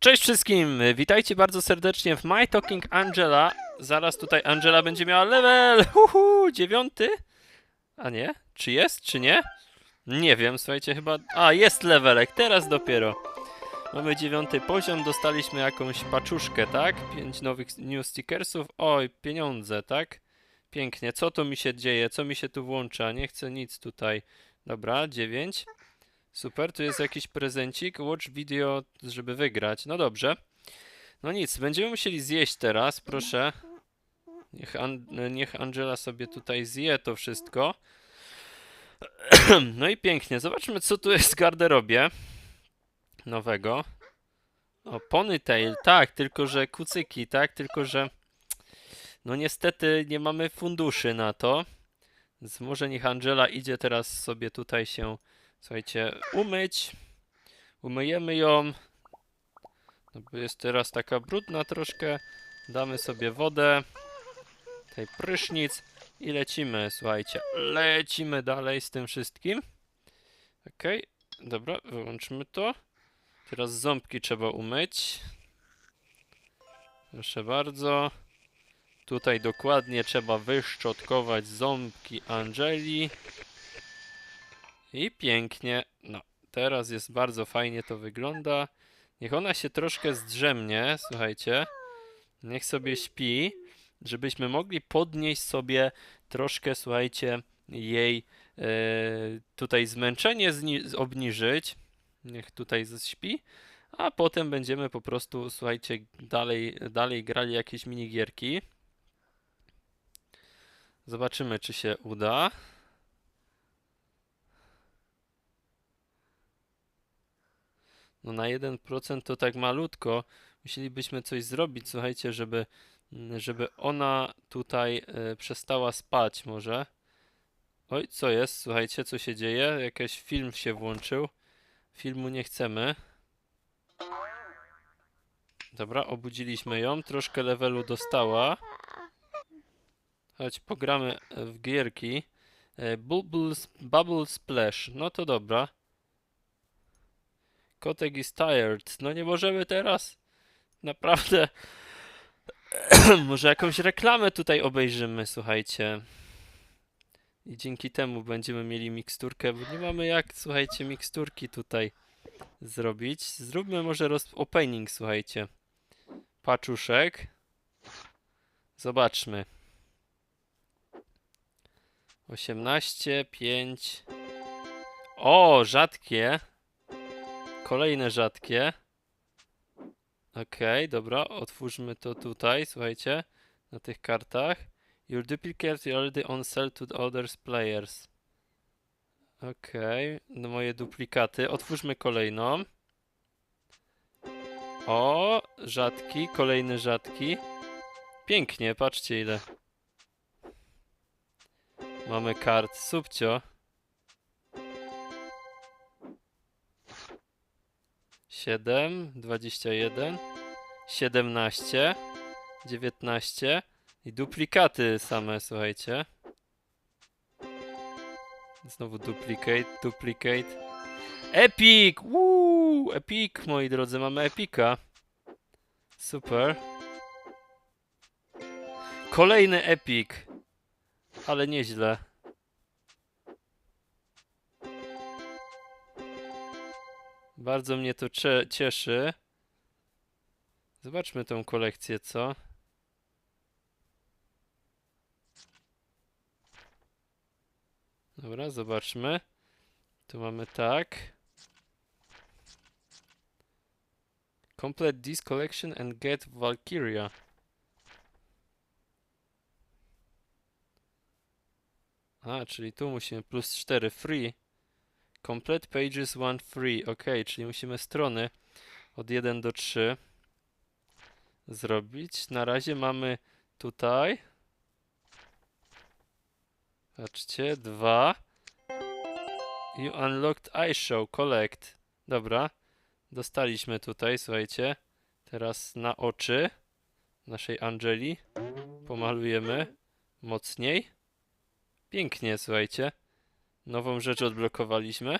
Cześć wszystkim! Witajcie bardzo serdecznie w My Talking Angela. Zaraz tutaj Angela będzie miała level! Uhu, dziewiąty? A nie? Czy jest, czy nie? Nie wiem, słuchajcie, chyba... A, jest levelek, teraz dopiero. Mamy dziewiąty poziom, dostaliśmy jakąś paczuszkę, tak? Pięć nowych new stickersów. Oj, pieniądze, tak? Pięknie. Co tu mi się dzieje? Co mi się tu włącza? Nie chcę nic tutaj. Dobra, dziewięć. Super, tu jest jakiś prezencik. Watch video, żeby wygrać. No dobrze. No nic, będziemy musieli zjeść teraz, proszę. Niech, An niech Angela sobie tutaj zje to wszystko. No i pięknie. Zobaczmy, co tu jest w garderobie nowego. O, ponytail, tak, tylko że kucyki, tak, tylko że no niestety nie mamy funduszy na to. Więc może niech Angela idzie teraz sobie tutaj się Słuchajcie, umyć. Umyjemy ją. No bo jest teraz taka brudna troszkę. Damy sobie wodę. Tutaj prysznic. I lecimy, słuchajcie. Lecimy dalej z tym wszystkim. Okej, dobra, wyłączmy to. Teraz ząbki trzeba umyć. Proszę bardzo. Tutaj dokładnie trzeba wyszczotkować ząbki Angeli. I pięknie. No, teraz jest bardzo fajnie to wygląda. Niech ona się troszkę zdrzemnie, słuchajcie. Niech sobie śpi, żebyśmy mogli podnieść sobie troszkę, słuchajcie, jej e, tutaj zmęczenie obniżyć. Niech tutaj śpi. A potem będziemy po prostu, słuchajcie, dalej, dalej grali jakieś minigierki. Zobaczymy, czy się uda. No na 1% to tak malutko. Musielibyśmy coś zrobić, słuchajcie, żeby, mm, żeby ona tutaj e, przestała spać może. Oj, co jest? Słuchajcie, co się dzieje? Jakiś film się włączył. Filmu nie chcemy. Dobra, obudziliśmy ją. Troszkę levelu dostała. Chodź, pogramy e, w gierki. E, Bubbles, Bubble Splash. No to dobra. Kotek is tired. No nie możemy teraz. Naprawdę. Może jakąś reklamę tutaj obejrzymy, słuchajcie. I dzięki temu będziemy mieli miksturkę, bo nie mamy jak, słuchajcie, miksturki tutaj zrobić. Zróbmy może roz opening, słuchajcie. Paczuszek. Zobaczmy. 18, 5. O, rzadkie. Kolejne rzadkie. Okej, dobra, otwórzmy to tutaj, słuchajcie, na tych kartach. Your duplicate already on sale to the others players. Okej, no moje duplikaty. Otwórzmy kolejną. O, rzadki, kolejny rzadki. Pięknie, patrzcie ile. Mamy kart, subcio. 7, 21, 17, 19 i duplikaty same, słuchajcie. Znowu duplicate, duplicate. Epic! Woo! Epic, moi drodzy, mamy epika. Super. Kolejny epic. Ale nieźle. Bardzo mnie to cieszy. Zobaczmy tą kolekcję, co? Dobra, zobaczmy. Tu mamy tak. Complete this collection and get Valkyria. A, czyli tu musimy plus 4 free. Complete pages 1 free. Ok, czyli musimy strony od 1 do 3 zrobić. Na razie mamy tutaj. Patrzcie, dwa. You unlocked iShow, collect. Dobra, dostaliśmy tutaj, słuchajcie. Teraz na oczy naszej Angeli pomalujemy mocniej. Pięknie, słuchajcie. Nową rzecz odblokowaliśmy.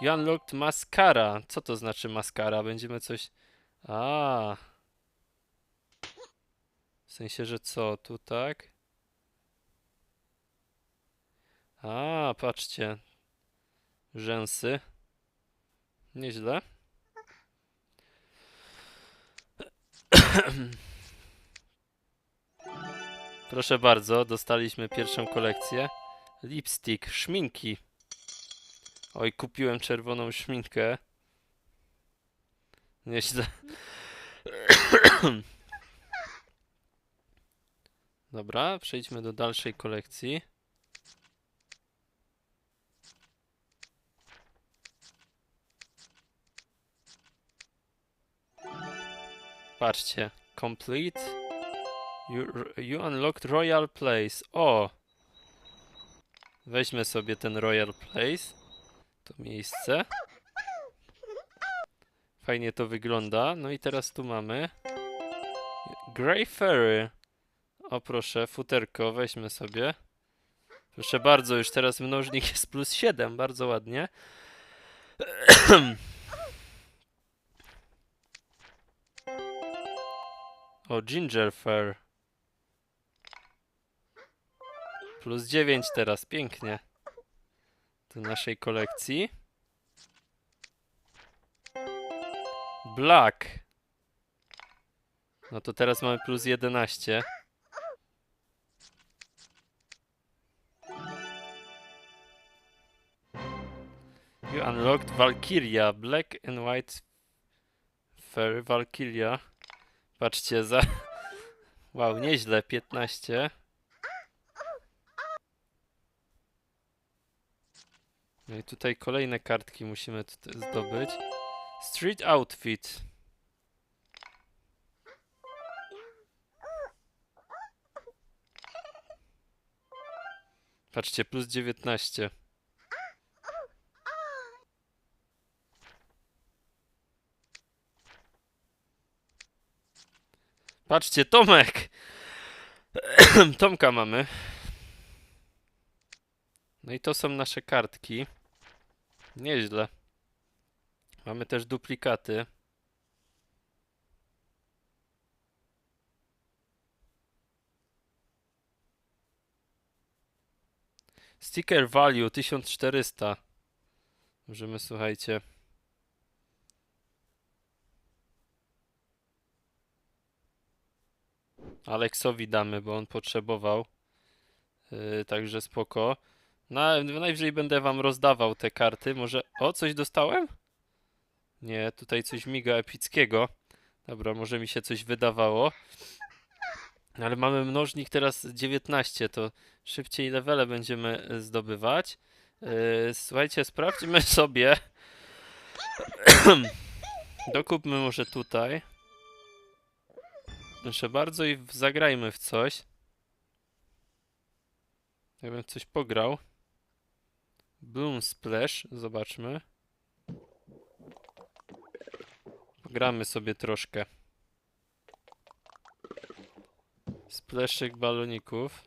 You unlocked mascara. Co to znaczy mascara? Będziemy coś... A. W sensie, że co? Tu tak? A, patrzcie. Rzęsy. Nieźle. Proszę bardzo, dostaliśmy pierwszą kolekcję. Lipstick, szminki. Oj, kupiłem czerwoną szminkę. Nieźle. Dobra, przejdźmy do dalszej kolekcji. Patrzcie, complete. You, you unlocked Royal Place. O! Weźmy sobie ten Royal Place. To miejsce. Fajnie to wygląda. No i teraz tu mamy Grey Ferry. O proszę, futerko, weźmy sobie. Proszę bardzo, już teraz mnożnik jest plus 7, bardzo ładnie. O, Ginger Fair. Plus 9 teraz, pięknie. Do naszej kolekcji. Black. No to teraz mamy plus 11. You unlocked Valkyria. Black and white fair Valkyria. Patrzcie za... Wow, nieźle. 15. No i tutaj kolejne kartki musimy zdobyć. Street Outfit. Patrzcie, plus 19. Patrzcie, Tomek! Tomka mamy. No i to są nasze kartki. Nieźle. Mamy też duplikaty. Sticker value 1400. Możemy, słuchajcie. Aleksowi damy, bo on potrzebował. Yy, także spoko. Na, najwyżej będę wam rozdawał te karty. Może. O, coś dostałem? Nie, tutaj coś miga epickiego. Dobra, może mi się coś wydawało. Ale mamy mnożnik teraz 19, to szybciej levele będziemy e, zdobywać. Yy, słuchajcie, sprawdźmy sobie. Dokupmy może tutaj. Proszę bardzo i zagrajmy w coś. Jakbym coś pograł. Bloom Splash, zobaczmy. Pogramy sobie troszkę. Spleszek baloników.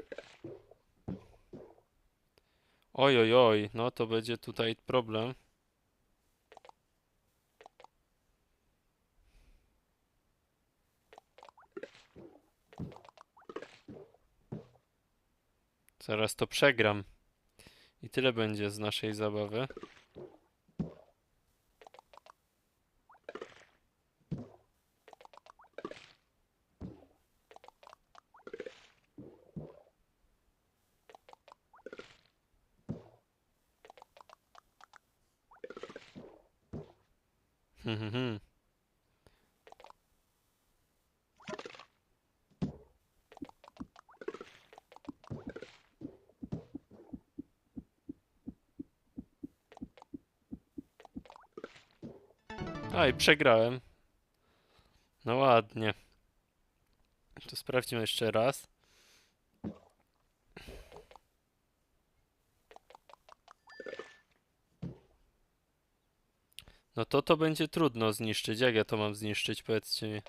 Oj, oj, oj, no to będzie tutaj problem. Zaraz to przegram. Tyle będzie z naszej zabawy. Hmm, hmm, hmm. A i przegrałem. No ładnie. To sprawdźmy jeszcze raz. No to to będzie trudno zniszczyć. Jak ja to mam zniszczyć? Powiedzcie mi.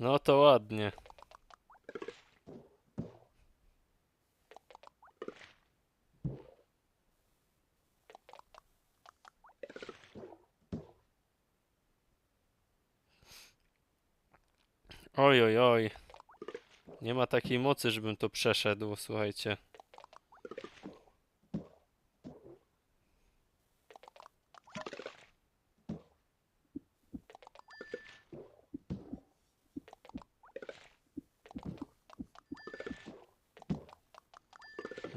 No to ładnie. Oj, oj, oj. Nie ma takiej mocy, żebym to przeszedł, słuchajcie.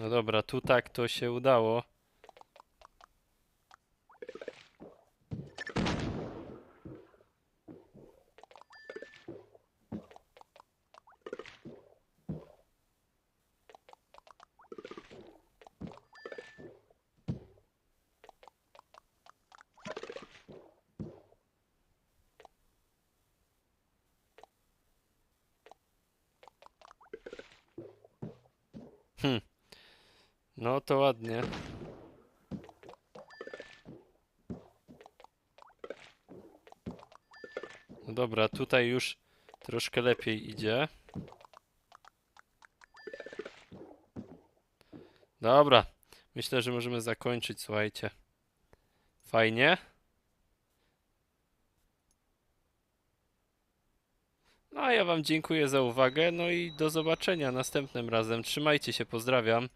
No dobra, tu tak to się udało. No to ładnie. No dobra, tutaj już troszkę lepiej idzie. Dobra, myślę, że możemy zakończyć, słuchajcie. Fajnie. No a ja wam dziękuję za uwagę, no i do zobaczenia następnym razem. Trzymajcie się, pozdrawiam.